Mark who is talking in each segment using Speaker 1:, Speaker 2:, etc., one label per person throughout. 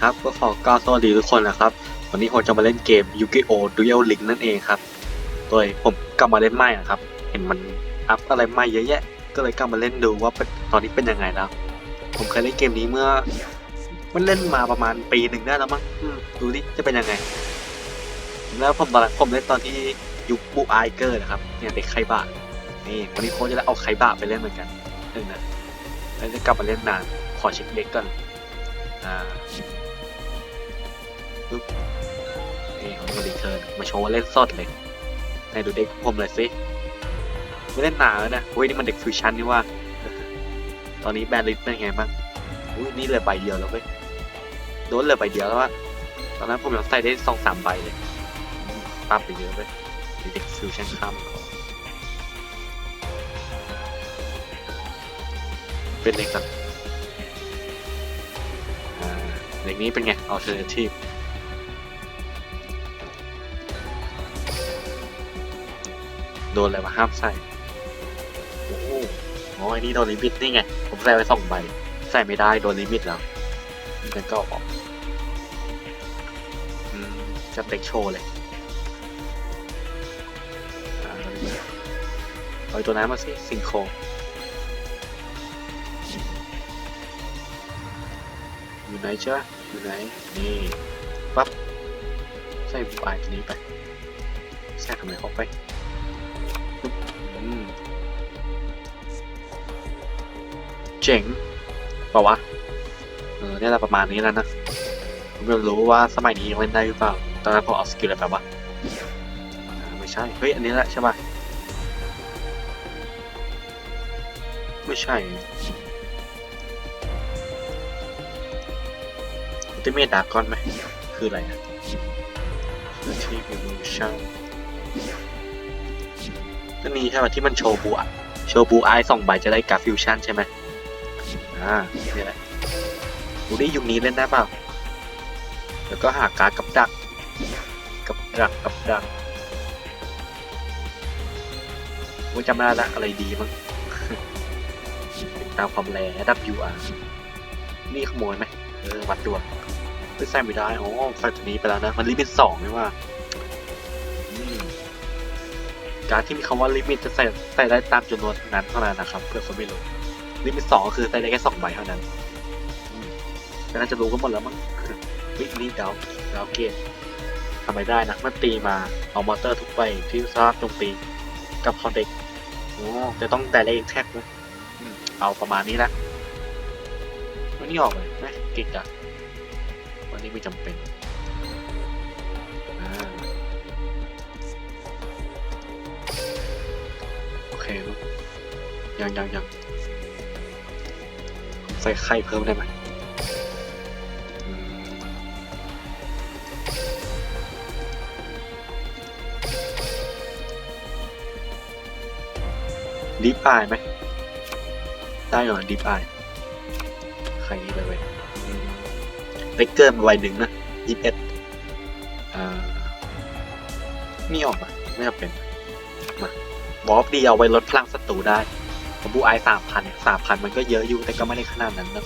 Speaker 1: ครับ ก็ขอกล่าวสวัสดีทุกคนนะครับ วันนี้ผมจะมาเล่นเกม Yu-Gi-Oh! Duel Link นั่นเองครับ โดยผมกลับมาเล่นใหม่อะครับ เห็นมันอัพอะไรใหม่เยอะแยะ ก็เลยกลับมาเล่นดูว่าเป็นตอนนี้เป็นยังไงแล้ว ผมเคยเล่นเกมนี้เมื่อ มันเล่นมาประมาณปีหนึ่งได้แล้วมั้งดูดิจะเป็นยังไง แล้วผมตอนนั้นผมเล่นตอนที่ยุคบูไอเกอร์นะครับ เนี่ยเด็กไคบะนี่วันนี้โค้ชจะได้เอาไคบะไปเล่นเหมือนกันหนึ่งนะแล้วจะกลับมาเล่นนานขอเช็คเด็กก่อน อ่า ปึ๊บนี่ผมมารีเทิร์นมาโชว์เล่นสดเลยไหนดูเด็กผมเลยสิไม่เล่นหนาแล้วนะเฮ้ยนี่มันเด็กฟิวชั่นนี่ว่า ตอนนี้แบนลิสเป็นไงบ้างอุ้ยนี่เลยใบเดียวแล้วเว้ยโดนเลยใบเดียวแล้วว่าตอนนั้นผมยังใส่ได้สองสามใบเลยปั๊บไปเยอะเลยเด็กฟิวชั่นข้ามเป็นเด็กกันอ่าเด็กนี้เป็นไง alternative โดนอะไรมาห้ามใส่ โอ้โหอ๋ออันนี้โดนลิมิตนี่ไง ผมใส่ไว้สองใบ ใส่ไม่ได้โดนลิมิตแล้วงั้นก็ออกอืมจะเต็กโชว์เลยอ่าเอาไอ้ตัวนั้นมาสิซิงโครอยู่ไหนจ้าอยู่ไหน นี่ปั๊บใส่บุปผาตัวนี้ไปใส่ทำไมออกไป อืมเจ๋งเปล่าวะ เออเนี่ยแหละประมาณนี้แล้วนะผมไม่รู้ว่าสมัยนี้ยังเล่นได้หรือเปล่า ตอนนั้นผมเอาสกิลอะไรไปวะอ่าไม่ใช่ เฮ้ย อันนี้แหละใช่ป่ะ ไม่ใช่ติเมทดากอนไหม คืออะไรอะที่เป็นช่าง ก็นี่ใช่ป่ะที่มันโชว์บูอะโชว์บูไอสองใบจะได้กราฟิวชั่นใช่ไหมอ่านี่แหละดูดิยุคนี้เล่นได้เปล่าแล้วก็หาการ์ดกับดัก กับดักกับดักว่าจำไม่ได้ละอะไรดีมั้งตามความแรงดับยูอะนี่ขโมยไหมเออวัดดวงไม่ใส่ไม่ได้ โอ๋อใส่ตัวนี้ไปแล้วนะ มันลิมิตสองนี่ว่า การดที่มีคำว่าลิมิตจะใส่ใส่ได้ตามจำนวนนั้นเท่านั้นนะครับเพื่อคนไม่รู้ลิมิตสองคือใส่ได้แค่สองใบเท่านั้นแต่น่าจะรู้กันหมดแล้วมั้งวินี่ดาวดาวเกตทำไมได้นะมันตีมาเอามอเตอร์ทุกใบที่สามารถโจมตีกับคอนเด็กโอ้จะต้องแต่ละเองแท็กนะเอาประมาณนี้ละวันนี้ออกเลยไหมเก่งอะวันนี้ไม่จำเป็น ยังยังยังใส่ไข่เพิ่มได้ไหมดิฟอายไหมได้หรอดิฟอายใครนี่เลยเว้ยเล็กเกินมาวัยหนึ่งนะยี่สิบเอ็ดอ่ามีออกปะไม่จำเป็น บอฟดีเอาไว้ลดพลังศัตรูได้ผมบูไอสามพันสามพันมันก็เยอะอยู่แต่ก็ไม่ได้ขนาดนั้นนะ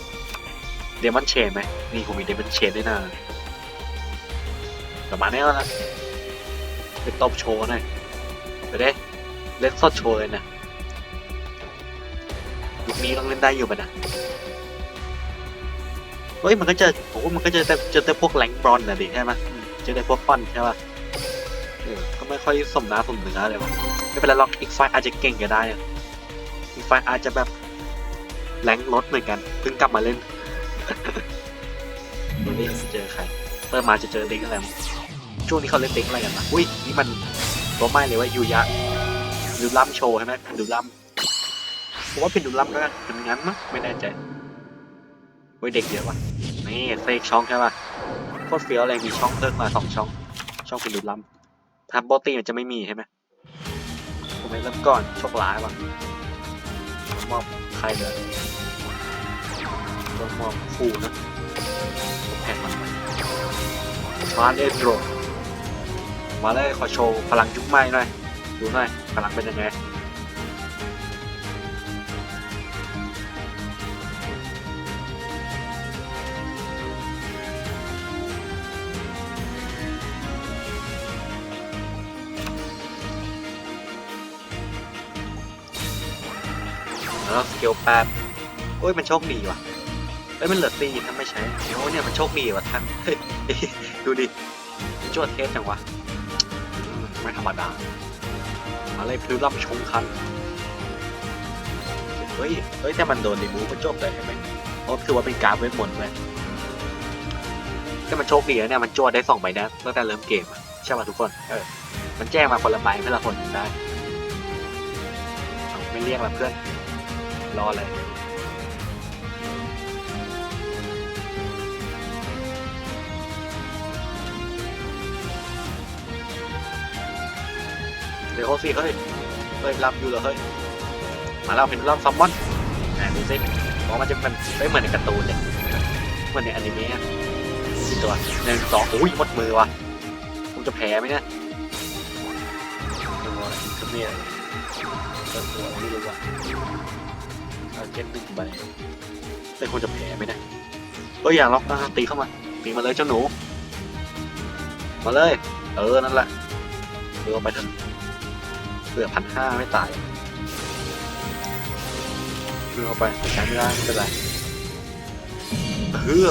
Speaker 1: เดมอนเชนไหมนี่ผมมีเดมอนเชนด้วยนะประมาณนี้แล้วนะไปตบโชว์หน่อยไปเด้เล่นสดโชว์เลยนะยุคนี้ต้องเล่นได้อยู่ปะนะเฮ้ยมันก็จอโอ้มันก็จอแต่เจอแต่พวกแรงบอนนะดิใช่ไหมเจอแต่พวกฟอนใช่ป่ะก็ไม่ค่อยสมน้าสมเนื้อเลยวะ ไม่เป็นไรหรอกอีกฝ่ายอาจจะเก่งก็ได้ อีกฝ่ายอาจจะแบบแรงลดเหมือนกันเพิ่งกลับมาเล่นดูนี่จะเจอใครเปิดมาจะเจอเด็กอะไรช่วงนี้เขาเล่นเด็กอะไรกันนะอุ้ยนี่มันตัวไม่เลยว่ายูยะดูล่ำโชว์ใช่ไหมดูล่ำผมว่าเป็นดูลับแล้วกันเป็นงั้นมั้งไม่แน่ใจไว้ยเด็กเยอะว่ะนี่เซกช่องใช่ป่ะโคตรเฟี้ยวเลยมีช่องเพิ่มมาสองช่อง ช่องเป็นดูลับทำโปรตีนมันจะไม่มีใช่ไหม ผมไปเริ่มก่อนโชคร้ายว่ะมอบใครเลยต้องมอบคู่นะผมแพงมันมาเล่นโดรมาเลยขอโชว์พลังยุคใหม่หน่อย ดูหน่อยพลังเป็นยังไง กลแปดโอ้ยมันโชคดีว่ะเอ้ยมันเหลือตีถ้าไม่ใช้โอ้ยเนี่ยมันโชคดีว่ะท่านดูดิมันจวดเทสจังวะไม่ธรรมดาอะไรพลิ้วล่ำชงคันเฮ้ยเฮ้ยแต่มันโดนรีมูมันจบเลยเห็นไหมเพราะถือว่าเป็นการดเวทมนต์เลยแต่มันโชคดีนะเนี่ยมันจวดได้สองใบนะตั้งแต่เริ่มเกมใช่ป่ะทุกคนเออมันแจ้งมาคนละใบเพื่อละคนได้ไม่เรียกละเพื่อน รอเลยเดี๋ยวโอสิเฮ้ยเฮ้ยรับอยู่เหรอเฮ้ยมาแล้วเป็นรอบซัมมอนไหนดูสิเพราะมันจะเป็นไม่เหมือนในการ์ตูนเลยเหมือนในอนิเมะสี่ตัวหนึ่งสองอุ้ยหมดมือว่ะผมจะแพ้ไหมเนี่ยตัวอะไรก็ไม่อะไรตัวตัวไม่รู้ว่ะเอา เจ็ดหนึ่งใบแต่ควรจะแพ้ไหมเนะเอ้ยอย่างล็อกนะตีเข้ามา ตีมาเลยเจ้าหนู มาเลย เออ นั่นแหละเออเอไปเถอะเผื่อพันห้าไม่ตายเพื่อเอาไปใช้ไม่ได้ไม่เป็นไรเพื่อ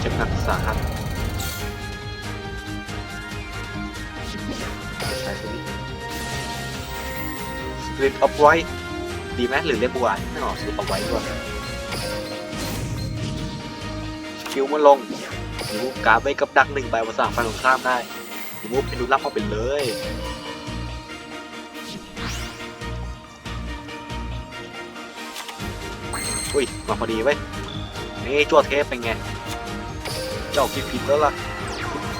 Speaker 1: เจ็บหนักสาหัสใช้ตัวนี้ Spirit of White ดีไหมหรือเรียกบัวไม่ออกส p ิ t of White ด้วยสกิลมันลงหนูกราฟไว้กับดักหนึ่งใบภาษาฟันของข้ามได้หนูเป็นดูรับเข้าไปเลยอุ้ยมาพอดีเว้ยนี่จั่วเทปเป็นไง เจ้าผิดผิดแล้วล่ะ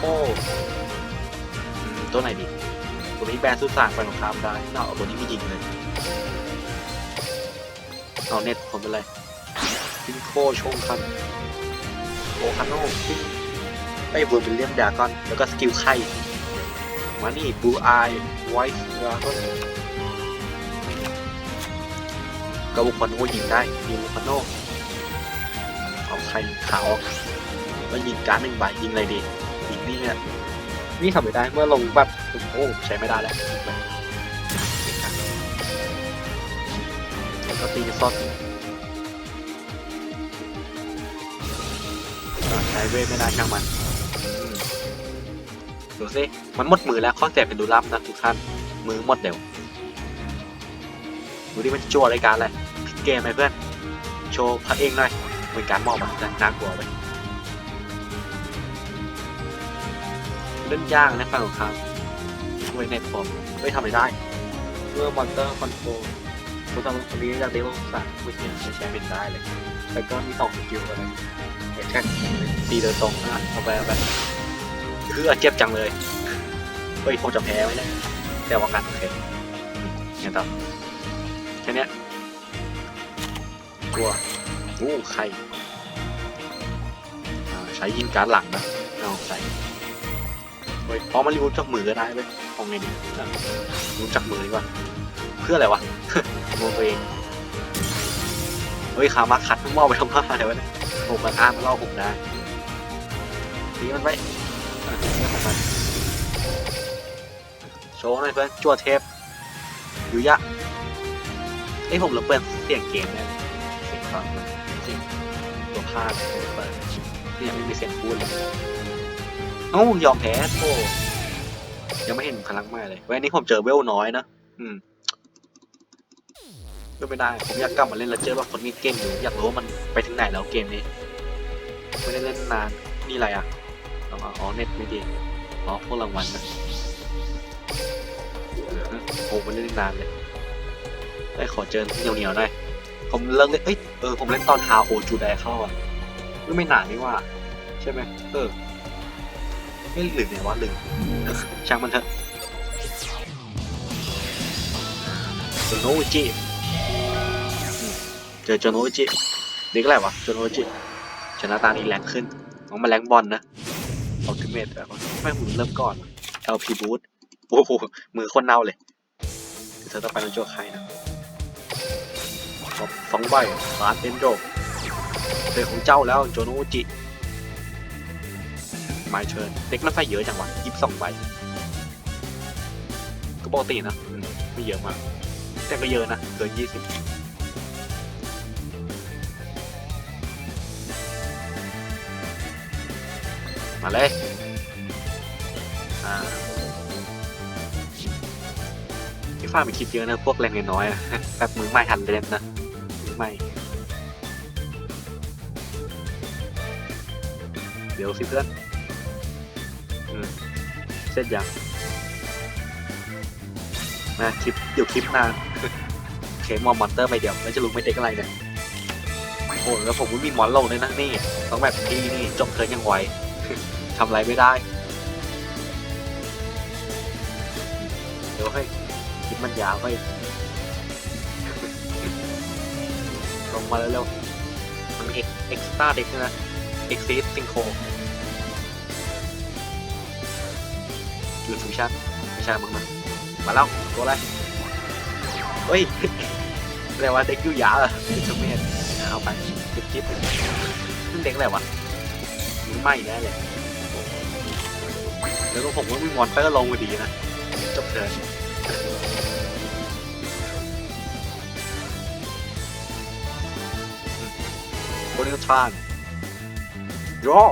Speaker 1: โอ้ตัวไหนดีตัวนี้แบนสุดสางไปของข้ามได้น่าเอาตัวนี้ไม่ยิงเลย เอาเน็ตผมเป็นไรพิงโคชงคันโอคาโน่พิงไปเวอร์บิลเลียมดากอน แล้วก็สกิลไข่มานี่บูไอไวท์ดากอนกาบุคอนโนยิงได้ยิงบุคอนโนเอาไข่ขาวแล้วยิงการ์ดหนึ่งใบยิงอะไรดียิงนี่เนี่ยนี่ทำไม่ได้เมื่อลงแบบโอ้ใช้ไม่ได้แล้ว ก็ตีซอสอ่าใช้เวทไม่ได้ช่างมันดูสิมันหมดมือแล้วข้อเสียเป็นดูลับนะทุกท่านมือหมดเดี๋ยวดูดิมันจั่วรายการอะไรผิดเกมไหมเพื่อน โชว์พระเองหน่อยมือนการมอบอะน่ากลัวไปเล่นยากนะฝั่งของเขาช่วยเน็ตผมไม่ทำอะไรได้เมื่อมอนเตอร์คอนโทรล ผู้ทำคนนี้จากเดลสามไม่เขียนไม่ใช้เป็นได้เลย แล้วก็มีสองสกิลอะไรแอคชั่นตีโดยตรงนะเอาไปเอาไปคือเจ็บจังเลยเฮ้ยคงจะแพ้ไหมเนี่ยแต่ว่ากันโอเคเนี่ยต่อแค่เนี้ยกลัวอู้ใครอ่ใช้ยิงการหลังนะเอาใส่เฮ้ยพอมารีวิวจากมือก็ได้เว้ยเอาไงดีรีวิวจากมือดีกว่า เพื่ออะไรวะงงตัวเองเฮ้ยขามาขัดมึงมอไปทำอะไรวะเนี่ยผมมันอ่านมันเล่าผมได้ตีมันไว้อะเรื่องของมันโชว์หน่อยเพื่อนจั่วเทปอยู่ยะเอ้ยผมเหลือเปิดเสียงเกมเนี่ยเสียงฟังเสียงตัวภาพเปิดเนี่ยไม่มีเสียงพูดเลยเอ้ายอมแพ้โธ่ยังไม่เห็นพลังใหม่เลยว้ยนี่ผมเจอเวลน้อยนะ อืม ก็ไม่ได้ผมอยากกลับมาเล่นแล้วเจอว่าคนมีเก่งอยู่อยากรู้ว่ามันไปถึงไหนแล้วเกมนี้ไม่ได้เล่นนานนี่อะไรอะเราอ๋อเน็ตไม่ดีอ๋อพวกรางวัลนะโอ้มันเล่นนานเลยได้ขอเจอเหนียวๆหน่อยผมเลิกเล่นเอ้ยเออผมเล่นตอนฮาโอจูไดเข้าอะก็ไม่นานนี่ว่า ใช่ไหมเออไม่หรือไงวะลืมช่างมันเถอะโนอุจิ เจอโจโนอุจินี่ก็อะไรวะโจโนอุจิชนะตานี้แรงขึ้นน้องมาแรงบอลนะออติเมตแบบไม่หุ่นเริ่มก่อน LP Boost โอ้โหมือคนเน่าเลยเธอต้องไปเป็นโจใครนะสองใบสารเอ็นโดเป็นของเจ้าแล้วโจโนจิไม่เชิญเด็กมันใส่เยอะจังวะยี่สิบสองใบก็ปกตินะ ไม่เยอะมาก แต่ก็เยอะนะเกินยี่สิบ มาเลยอ่าพี่ฟ้ามีคลิปเยอะนะพวกแรงน้อยๆแบบมือไม่หันเล่นนะมือไม่เดี๋ยวสิเพื่อนอืมเสร็จยังมาคลิปเดี๋ยวคลิปหน้าเคมอมมอนเตอร์ไปเดี๋ยวแล้วจะรู้ไม่เด็กอะไรเนี่ยโอ้แล้วผมไม่มีมอนลงเลยนะนี่ ต้องแบบพี่นี่จบเทิร์นยังไว ทำอะไรไม่ได้ เดี๋ยวให้คลิปมันยาวไปลงมาแล้วเร็วๆมันมีเอ็กซ์ตร้าเด็กนะเอ็กซิสซิงโคยูทูชั่นไม่ใช่มึงมันมาแล้วตัวอะไรเฮ้ยเรียกว่าเด็กยูหยาเหรอเจ้าเมธเอาไปจิ๊บจิ๊บเด็กอะไรวะไม่แน่เลย แล้วก็ผมว่ามีมอนเตอร์ลงมาดีนะ จบเทิร์นโบนิลทรานรอ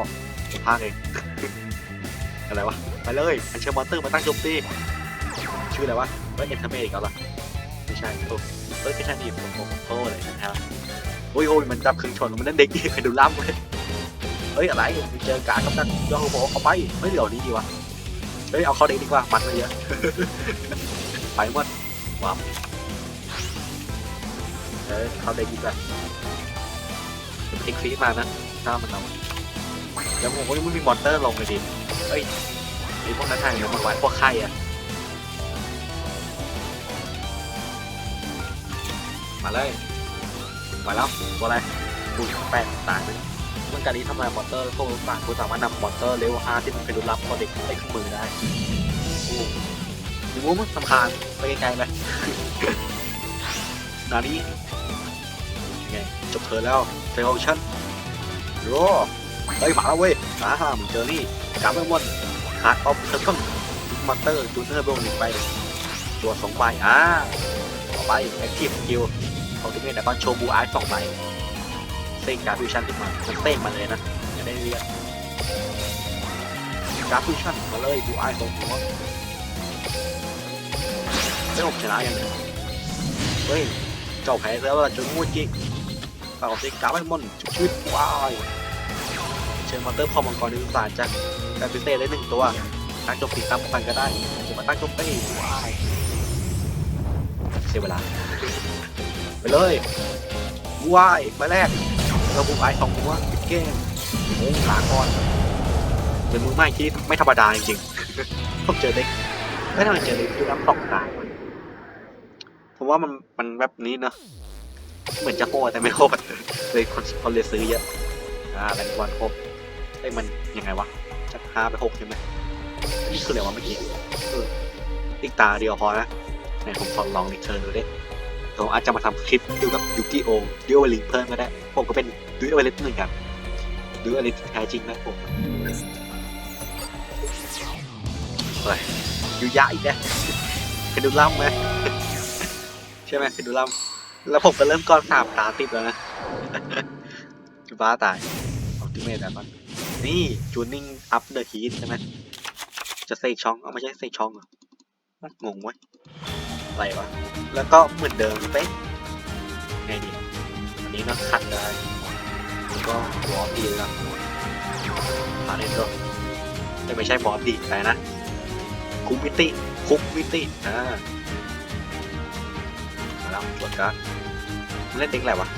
Speaker 1: พากเอง อะไรวะ ไปเลยอันเชิญมอนเตอร์มาตั้งโจมตีชื่ออะไรวะเฮ้ยเอ็นเทอร์เมอีกแล้วล่ะไม่ใช่โอ้เฮ้ยไม่ใช่นี่ผมผมผมโทษเลยนะครับโอ้ยโอ้ยมันจับครึ่งชนมันนั่นเด็กอีกไปดูล่ำเว้ยเฮ้ยอะไรไปเจอการกำนันยอโฮโบเอาไปเฮ้ยเดี๋ยวนี้ดีวะ เฮ้ยเอาเขาเด็กดีกว่ามันไม่เยอะ ไปหมดว้าวเฮ้ยเขาเด็กดีกว่าเอ็กซีมานะหน้ามันเอาแล้วผมก็ยังไม่มีมอนเตอร์ลงเลยดิเฮ้ยไอพวกนั้นทางเดี๋ยวมันไว้พวกไข่อะมาเลยมาแล้วตัวอะไรดูแปดต่างเล เมื่อการนี้ทำลายมอเตอร์พวกต่างคุณสามารถนำมอเตอร์เลเวล5ที่มันเป็นรุ่นรับพอเด็กใส่เครื่องมือได้ดูว่ามันสำคัญไปไกลๆไปนานี้ยังไงจบเธอแล้วเซลชั่นโร่เฮ้ยมาแล้วเว้ยอ่ามึงเจอนี่กลับไปหมดฮาร์ดออฟเทอร์เคิลมอนเตอร์จูเนอร์เบลหนึ่งไปตัวสองใบอ่าต่อไปแอคทีฟสกิลของที่นี่แต่ก็โชว์บูอาร์สองใบ เซ็งการ์ดฟิวชั่นขึ้นมามันเต้งมาเลยนะอย่าได้เรียกการ์ดฟิวชั่นมาเลยบูไอาร์สองหัวเฮ้ยผมชนะยังเนี่ยเฮ้ยเจ้าแพ้แล้วล่ะจนมูดจิกต่อสิการ์ดไอ้มอนชุบชีวิตว้ายเชิญมอนเตอร์พอมังกรในวิสานจากแต่พิเศษได้หนึ่งตัวตั้งโจมตีตามพันก็ได้จะมาตั้งโจมตีว้ายเสียเวลาไปเลยว้ายไปแรก เราบุกไอสองหัวปิดเกมโอ้ขาก่อนเป็นมือไม้ที่ไม่ธรรมดาจริงๆผมเจอเด็กไม่ทำไมเจอเด็กดูน้ำสองตาผมว่ามันมันแบบนี้เนอะเหมือนจะโหดแต่ไม่โหดเลยคนคนเลยซื้อเยอะอ่าแรงบอลครบไอ้มันยังไงวะจากห้าไปหกใช่ไหมนี่คืออะไรวะเมื่อกี้อีกตาเดียวพอนะไหนผมขอลองอีกเชิญดูดิ ผมอาจจะมาทำคลิปเกี่ยวกับยูกิโอดิวเวลิเพิ่มก็ได้ ผมก็เป็นดิวเวลิเหมือนกันดิวเวลิแท้จริงนะผมเฮ้ยยูยะอีกแล้วเคดูล่ำไหมใช่ไหมเคดูล่ำแล้วผมก็เริ่มก้อนสามตาติดแล้วนะบ้าตายออติเมตแล้วมันนี่จูนิ่งอัพเดอะฮีทใช่ไหมจะเซกช่องเอาไม่ใช่เซกช่องเหรองงไว้ย อะไรวะ แล้วก็เหมือนเดิมเป๊ะไงดีอันนี้ก็ขัดได้แล้วก็บอสดีแล้วพาเล่นก็จะไม่ใช่บอสดีแต่นะ คุกมิติคุกมิติอ่ามาแล้วตรวจการ์ดมันเล่นเด็กอะไรวะ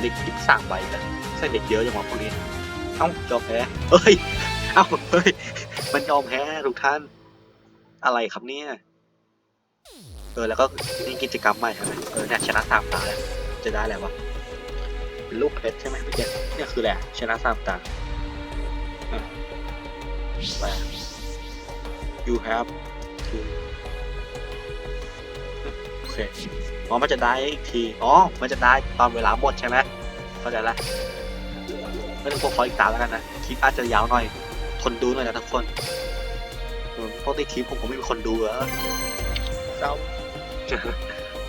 Speaker 1: เด็กยิบสามใบกันใช่เด็กเยอะจังวะพวกนี้ เอ้ายอมแพ้เฮ้ย เอ้าเฮ้ย มันยอมแพ้ทุกท่าน อะไรครับเนี่ย เออแล้วก็นี่กิจกรรมใหม่ใช่ไหมเออเนี่ยชนะสามตาแล้วจะได้อะไรวะเป็นลูกเพชรใช่ไหมเมื่อกี้เนี่ยคือแหละชนะสามตาไป you have to โอเคอ๋อมันจะได้อีกที อ๋อ มันจะได้ตอนเวลาหมดใช่ไหมเข้าใจละไม่ต้องพวกขออีกตาแล้วกันนะ คลิปอาจจะยาวหน่อย ทนดูหน่อยนะทุกคน เออปกติคลิปผมผมไม่มีคนดูเหรอเรา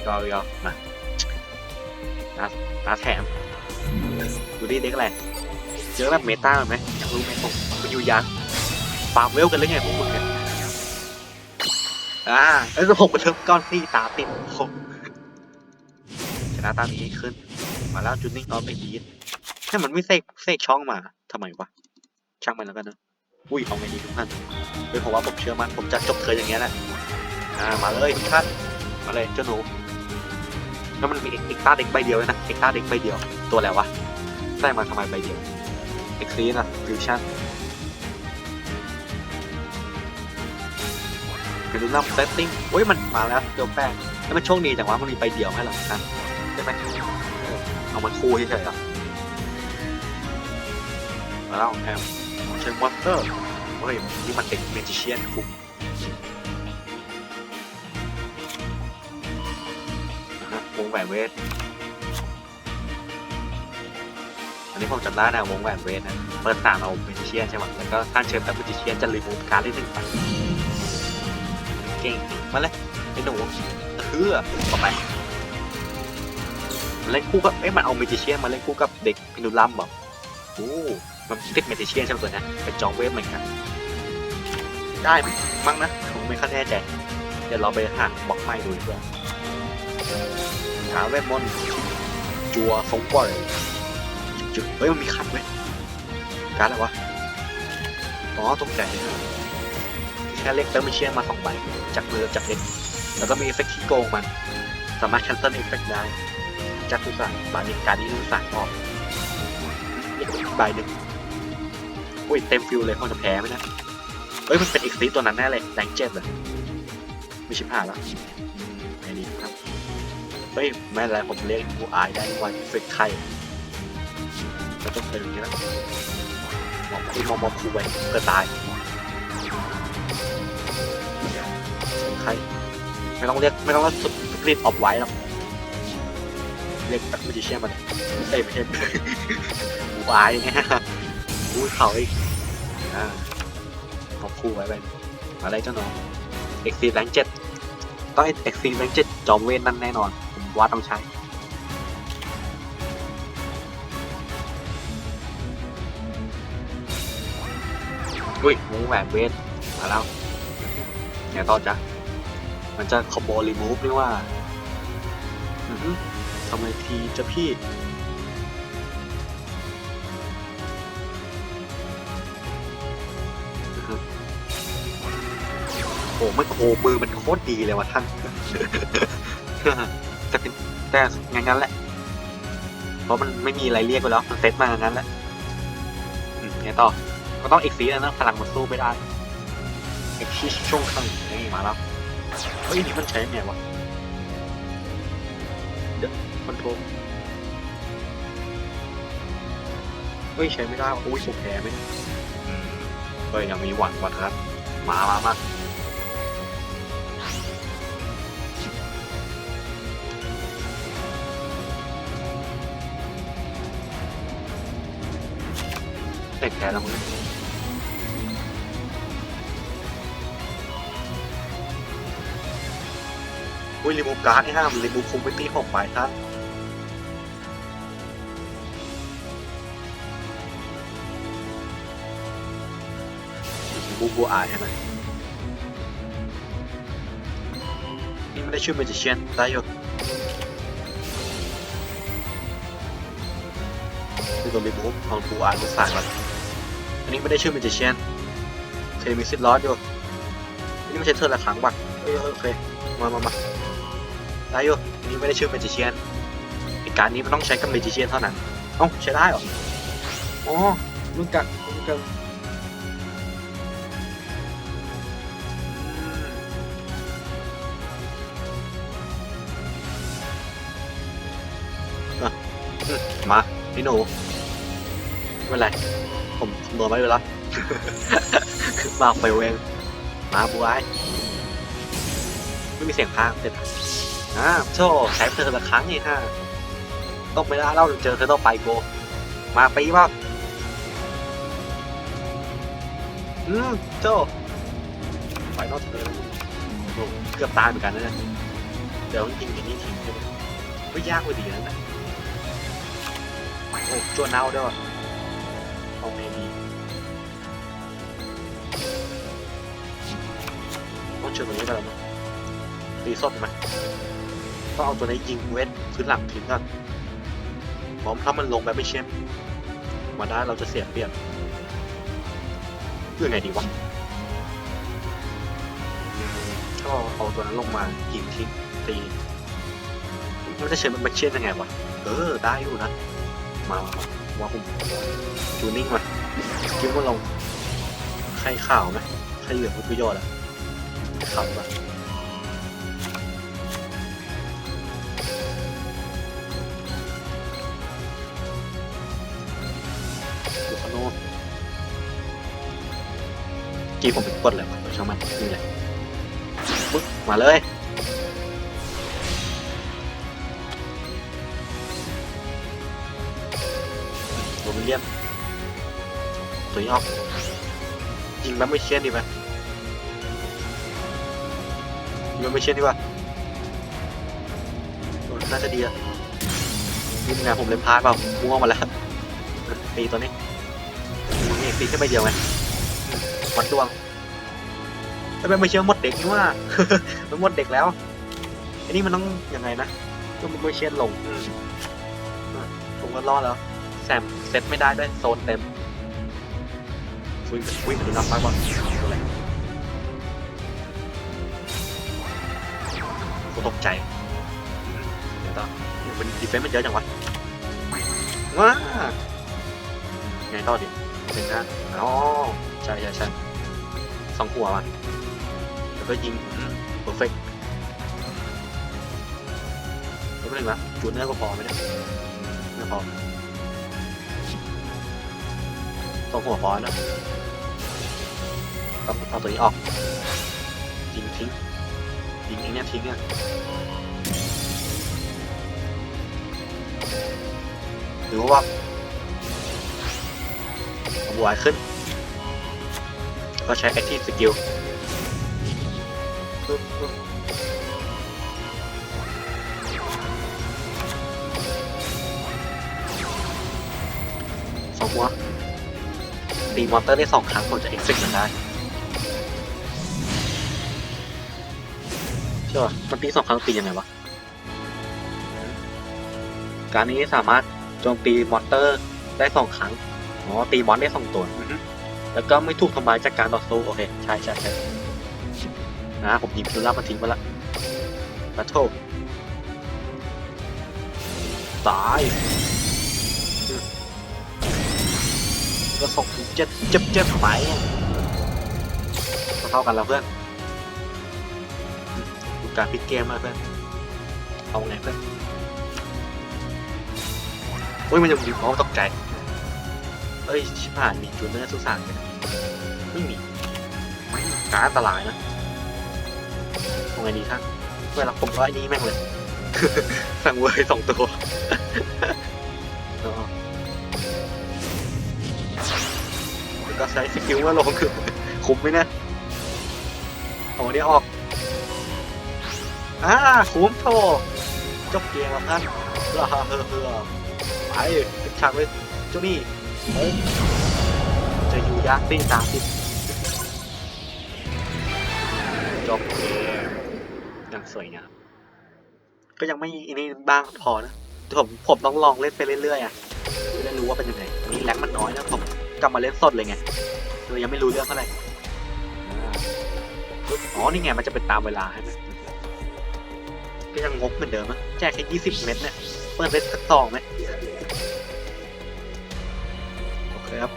Speaker 1: ยาวยาวมาตาตาแถม ดูดิเด็กอะไรเจอแบบเมตาไหมอยากรู้ไหมผมไปอยู่ยักษ์ฟาร์มเวลกันหรือไงพวกมึงเนี่ยอ่าแล้วก็ผมไปเริ่มก้อนซี่ตาติดผมชนะตามนี้ขึ้น มาแล้วจุดนิ่งออฟไอดีถ้ามันไม่เสกเสกช่องมาทำไมวะช่างมันแล้วกันนะ อุ้ยเอาไงดีทุกท่านเฮ้ยผมว่าผมเชื่อมันผมจะจบเธออย่างเงี้ยแหละอ่ามาเลยทุกท่านมาเลยเจ้าหนูแล้วมันมีเอกตาเด็กใบเดียวเลยนะเอกตาเด็กใบเดียว ตัวอะไรวะได้มาทำไมใบเดียวเอ็กซ์ซีนะฟิวชั่นเป็นรูนัมเซตติ้งโอ้ยมันมาแล้วเดียวแป้งแล้วมันโชคดีจังวะมันมีใบเดียวให้เรานใช่ไหมเออเอามันคู่เฉยๆเหรอมาแล้วแอม ชนมอนเตอร์เฮ้ยนี่มันเด็กเมจิเชียนคุมนะวงแหวนเวท อันนี้ผมจำได้นะวงแหวนเวทนะ เปิดตาเอาเมจิเชียนใช่ไหมแล้วก็ท่านเชิญแบบเมจิเชียนจะรีมูฟการ์ดได้หนึ่งไปเก่งมาเลยไอ้หนูเฮือต่อไปเล่นคู่กับเอ๊ะมันเอาเมจิเชียนมาเล่นคู่กับเด็กพินุลัมบอกโอ้ มันติดเมจิเชียนใช่ไหมตัวนี้เป็นจองเวฟเหมือนกันได้มั้งนะผมไม่ค่อยแน่ใจ เดี๋ยวเราไปหาบล็อกไม้ดูดีกว่าหาเวทมนต์จัวสงก่อยจุดเฮ้ยมันมีขัดไหมการอะไรวะอ๋อตกใจแค่เล็กเติมมิเชียนมาสองใบจากเรือจากเด็กแล้วก็มีเอฟเฟกต์ที่โกงมัน สามารถ cancel เอฟเฟกต์ได้จากทุกสั่งบานี้การนี้ทุกสั่งออกนี่ก็อีกใบหนึ่ง อุ้ยเต็มฟิลเลยเขาจะแพ้ไหมนะเฮ้ยมันเป็นอีกซีตัวนั้นแน่เลยแรงเจ็ดเลยไม่ชิบหายแล้วอืมไอ้นี่ครับเฮ้ยไม่เป็นไรผมเรียกกูอายได้วันฝึกไข่เราต้องเป็นอย่างนี้นะมองคุยมองมองคุยไว้เพื่อตายใครไม่ต้องเรียกไม่ต้องเรียกสุดริตออฟไว้หรอกเรียกแบบมิจิเชียนมันเอ้ยไม่ใช่หูอายอย่าง เงี้ยหูเขาอีก อ่ามองคู่ไว้ไปอะไรเจ้าน้องเอ็กซีแรงเจ็ดต้องเอ็กซีแรงเจ็ดจอมเวนนั่นแน่นอน ผมว่าต้องใช้อุ้ยวงแหวนเวทมาแล้วไงต่อจ๊ะมันจะคอมโบรีมูฟนี่ว่าทำไมทีจะพี่ โอ้ไม่โคมือมันโคตรดีเลยว่ะท่าน จะเป็นแต่งั้นงั้นแหละ เพราะมันไม่มีอะไรเรียกไปแล้วมันเซตมาอย่างนั้นแหละอืมไงต่อ ก็ต้องเอ็กซีแล้วนะพลังมันสู้ไม่ได้เอ็กซีช่วงข้างนี่มาแล้วเฮ้ยนี่มันใช้ยังไงวะเดี๋ยวคอนโทรลเฮ้ยใช้ไม่ได้วะอุ้ยผมแพ้ไหมเฮ้ยยังมีหวังก่อนครับ มามามา กแพ้แล้วมึงอุ้ยรีมูฟการ์ดนี่ห้ามรีมูฟคุมไปตีหกไปท่านบูบูอายใช่ไหมนี่ไม่ได้ชื่อเมจิเชียนได้ยู่คือตัวรีมูฟของบูอายบูสายก่อน อันนี้ไม่ได้ชื่อเมจิเชียนเคยมีซิดลอสอยู่อันนี้ไม่ใช่เธอละครั้งบักเอ้ยโอเคมามามาได้อยู่อันนี้ไม่ได้ชื่อเมจิเชียนอีกการนี้มันต้องใช้กับเมจิเชียนเท่านั้นเอ้าใช้ได้เหรออ๋อมึงกักมึงกักอะอืมมาพี่หนูไม่เป็นไร ผมคำนวณไว้อยู่แล้วมาไปเวงมาบัวไอไม่มีเสียงพากเสร็จอ่าโชว์ใช้เธอละครั้งนี่ฮะต้องไปล้วเราเจอเธอต้องไปโก มาปีป่ะอืมโจไปนอกเธอโอ้เกือบตายเหมือนกันนะเนี่ยเดี๋ยวยิงอย่างนี้ทิ้งใช่ไหมไม่ยากกว่าดีนะเนี่ยโอ้จวนเน่าด้วย ต้องเชิญตัวนี้ไปแล้วมั้งตีสดไหมต้องเอาตัวนี้ยิงเวทพื้นหลังทิ้งก่อนพร้อมถ้ามันลงแบบไม่เช่นมาได้เราจะเสียเปรียบเพื่อไงดีวะก็เอาตัวนั้นลงมายิงทิ้งตีมันจะเชิญมันมาเช่นยังไงวะ เออ ได้อยู่นะ มามาว่าผมจูนิ่งมาคิดว่าลงใครข่าวไหมใครเหลือผลประโยชน์อะ ข่าวปะดูคาโน่กีผมเป็นกดแล้วะช่างมันนี่แหละปึ๊บมาเลยโรมิเลียนตัวนี้อกยิงแบบไม่เชียนดีไหม ไม่เชียนดีกว่าน่าจะดีอะยิงไงผมเล่นพลาดเปล่ามั่วมาแล้วตีตัวนี้นี่ตีแค่ใบเดียวไงวัดดวงทำไมไม่เชื่อหมดเด็กนี่ว่ามันหมดเด็กแล้วอันนี้มันต้องยังไงนะก็มันไม่เชื่อลงผมก็รอดแล้วแซมเซตไม่ได้ด้วยโซนเต็มวิ่งวิ่งไปดูนับไปก่อน กูตกใจเดี๋ยวต่อมันดีเฟนซ์มันเยอะจังวะว้าไงต่อดิเป็นนะอ๋อใช่ใช่ใช่สองหัวว่ะแล้วก็ยิงเพอร์เฟกต์แล้วก็นึ่งละจูนเนอร์ก็พอไหมเนี่ยไม่พอสองหัวพอนะต้องเอาตัวนี้ออกยิงทิ้ง ยิงไอ้เนี่ยทิ้งเนี่ยหรือว่าเอาบัวขึ้น ก็ใช้ active skill ปึ๊บปึ๊บสองหัวตีมอนเตอร์ได้สองครั้งผมจะเอ็กซิกมันได้ ช่ป่ะมันตีสองครั้งตียังไงวะ การนี้สามารถโจมตีมอนเตอร์ได้สองครั้ง อ๋อ ตีมอนได้สองตัวอือฮึแล้วก็ไม่ถูกทำลายจากการต่อสู้โอเค ใช่ใช่ใช่นะผมยิงพิลล่ามาทิ้งไปละมาโทษตายอืมก็ส่งถึงเจ็ดเจ็บเจ็บไปก็เท่ากันแล้วเพื่อนอืมดู การพลิกเกมมาเพื่อนเอาไงเพื่อนโอ้ยมันยังมีพร้อมตกใจเอ้ยชิบหายมีจูเนอร์สุสานเนี่ยไม่มีการอันตรายนะทำไงดีครับเวลาผมก็ไอ้นี่แม่งเลยสั่งเวยสองตัวก็ใช้สกิลว่าลงคือคุ้มไหมนี่ยเอาอันนี้ออก อ่าคุ้มโถจบเกมแล้วท่านเฮ้อเฮ้อเฮ้อเฮ้อไปติดฉากเลยเจ้านี่เฮ้ยจะอยู่ยากตีสามสิบจบเกมอย่างสวยงามก็ยังไม่อันนี้บ้างพอนะผมผมต้องลองเล่นไปเรื่อยๆอะจะได้รู้ว่าเป็นยังไงอันนี้แรงมันน้อยนะผมกลับมาเล่นสดเลยไงเลยยังไม่รู้เรื่องเท่าไหร่อ๋อนี่ไงมันจะเป็นตามเวลาใช่ไหม ก็ยังงกเหมือนเดิมนะแจกแค่ยี่สิบเม็ดเนี่ยเปิดเล่นสักซองไหมโอเคครับ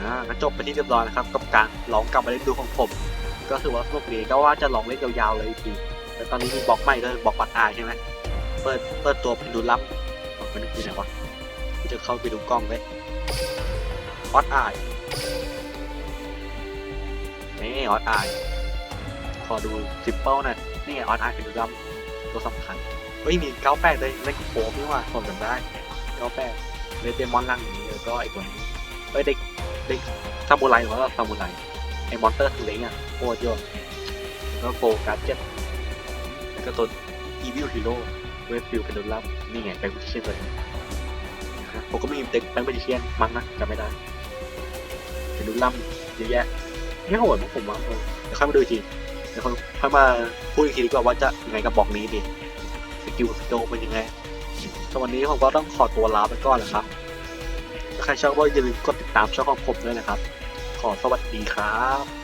Speaker 1: อ่าก็จบไปที่เรียบร้อยนะครับกับการลองกลับมาเล่นดูของผม ก็คือว่าสนุกดีก็ว่าจะลองเล่นยาวๆเลยทีแต่ตอนนี้มีบล็อกใหม่ด้วยบล็อกปัดอายใช่ไหมเปิดเปิดตัวเป็นดูลับบอกเป็นคือไหนวะจะเข้าไปดูกล้องเลยออดอายนี่ออดอายขอดูซิปเปิลหน่อยนี่ไงออดอายเป็นดูลับ ตัวสำคัญเฮ้ยมีเก้าแปดเลยเล่นโฟมนี่ว่าผมจำได้เก้าแปดเลเดมอนล่างอย่างนี้แล้วก็ไอ้ตัวนี้เอ้ยเด็กเด็กซามูไรหรือว่าซามูไรไอ้มอนเตอร์คือเล้งอะโคตรเยอะแล้วก็โฟกัสเจ็ดก็ตัว Evil Hero เวฟฟิลเป็นโดนล่ำนี่ไงแบงค์พิเชียนตัวนี้นะฮะผมก็มีเด็กแบงค์พิเชียนมั้งนะจำไม่ได้เป็นโดนล่ำเยอะแยะไม่โหดมั้งผมว่าเออเดี๋ยวค่อยมาดูอีกทีเดี๋ยวค่อยมาพูดอีกทีดีกว่าว่าจะยังไงกับบอกนี้ดีสกิลสโตเป็นยังไงสวันนี้ผมก็ต้องขอตัวลาไปก่อนแหละครับ ใครชอบก็อย่าลืมกดติดตามช่องของผมด้วยนะครับ ขอสวัสดีครับ